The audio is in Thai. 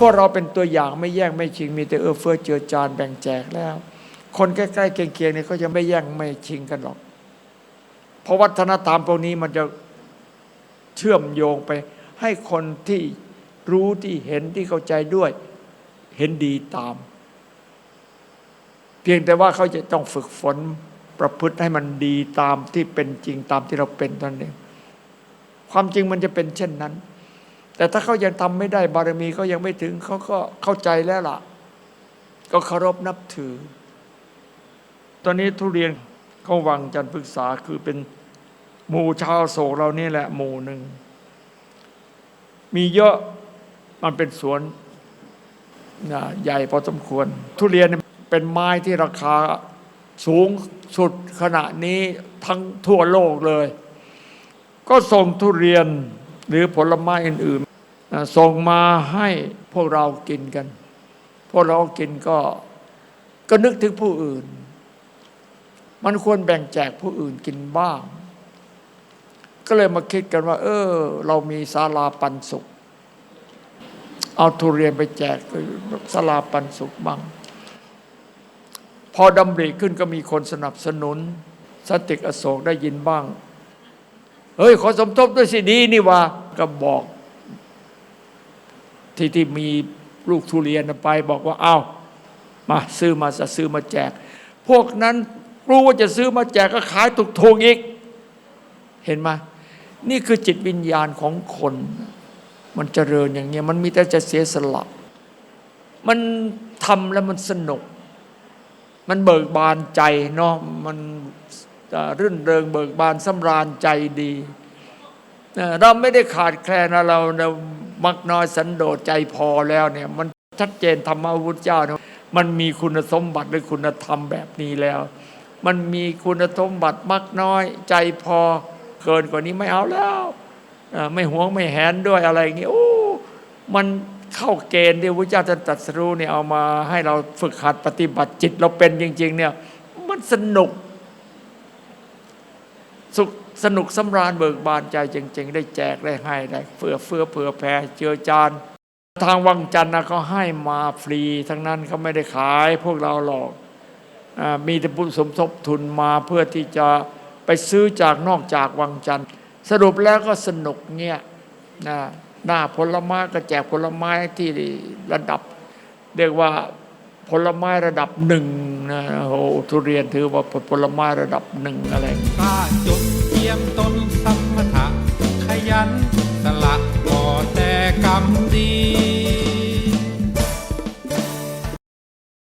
พวกเราเป็นตัวอย่างไม่แย่งไม่ชิง มีแต่เอื้อเฟื้อเจือจานแบ่งแจกแล้ว คนใกล้ๆเคียงๆเนี่ยเขาจะไม่แย่งไม่ชิงกันหรอก เพราะวัฒนธรรมพวกนี้มันจะเชื่อมโยงไปให้คนที่รู้ที่เห็นที่เข้าใจด้วยเห็นดีตาม เพียงแต่ว่าเขาจะต้องฝึกฝนประพฤติให้มันดีตามที่เป็นจริงตามที่เราเป็นตอนนี้ความจริงมันจะเป็นเช่นนั้น แต่ถ้าเขายังทำไม่ได้บารมีเขายังไม่ถึงเขาก็เข้าใจแล้วล่ะ ก็เคารพนับถือ ตอนนี้ทุเรียนเขาวังจันทร์พฤกษาคือเป็นหมู่ชาวโศกเรานี่แหละหมู่หนึ่ง มีเยอะมันเป็นสวนนะใหญ่พอสมควร ทุเรียนเป็นไม้ที่ราคาสูงสุดขณะนี้ทั้งทั่วโลกเลย ก็ส่งทุเรียนหรือผลไม้อื่น ส่งมาให้พวกเรากินกัน พวกเรากินก็ก็นึกถึงผู้อื่น มันควรแบ่งแจกผู้อื่นกินบ้าง ก็เลยมาคิดกันว่า เออ เรามีศาลาปันสุข เอาทุเรียนไปแจกศาลาปันสุขบ้าง พอดำริขึ้นก็มีคนสนับสนุน สติกอโศกได้ยินบ้าง เฮ้ย ขอสมทบด้วยสิดีนี่ว่าก็บอก ที่ที่มีลูกทุเรียนไป บอกว่าเอา้ามาซื้อมาจะซื้อมาแจก พวกนั้นรู้ว่าจะซื้อมาแจกก็ขายถูกๆอีก เห็นไหมนี่คือจิตวิญญาณของคน มันเจริญอย่างเงี้ยมันมีแต่จะเสียสละ มันทำแล้วมันสนุก มันเบิกบานใจเนาะมันรื่นเริงเบิกบานสำราญใจดี เราไม่ได้ขาดแคลนเราเรามักน้อยสันโดษใจพอแล้วเนี่ย มันชัดเจนธรรมะพุทธเจ้าเนี่ยมันมีคุณสมบัติหรือคุณธรรมแบบนี้แล้ว มันมีคุณสมบัติมักน้อยใจพอเกินกว่านี้ไม่เอาแล้วไม่หวงไม่แหนด้วยอะไรอย่างงี้โอ้มันเข้าเกณฑ์ที่พระเจ้าท่านตรัสรู้เนี่ยเอามาให้เราฝึกหัดปฏิบัติจิตเราเป็นจริง ๆ เนี่ย มันสนุก สุข สนุกสำราญเบิกบานใจจริง ๆ ได้แจกได้ให้ได้เฟื่อเฟื่อเผื่อแผ่เจือจานทางวังจันทร์นะเขาให้มาฟรี ทั้งนั้นเขาไม่ได้ขายพวกเราหรอกอมีแต่ผู้สมทบทุนมาเพื่อที่จะไปซื้อจากนอกจากวังจันทร์สรุปแล้วก็สนุกเนี่ยนะหน้าผลไม้ก็แจกผลไม้ที่ระดับ เรียกว่าผลไม้ระดับหนึ่งนะโอ้ทุเรียนถือว่าผลไม้ระดับหนึ่งอะไร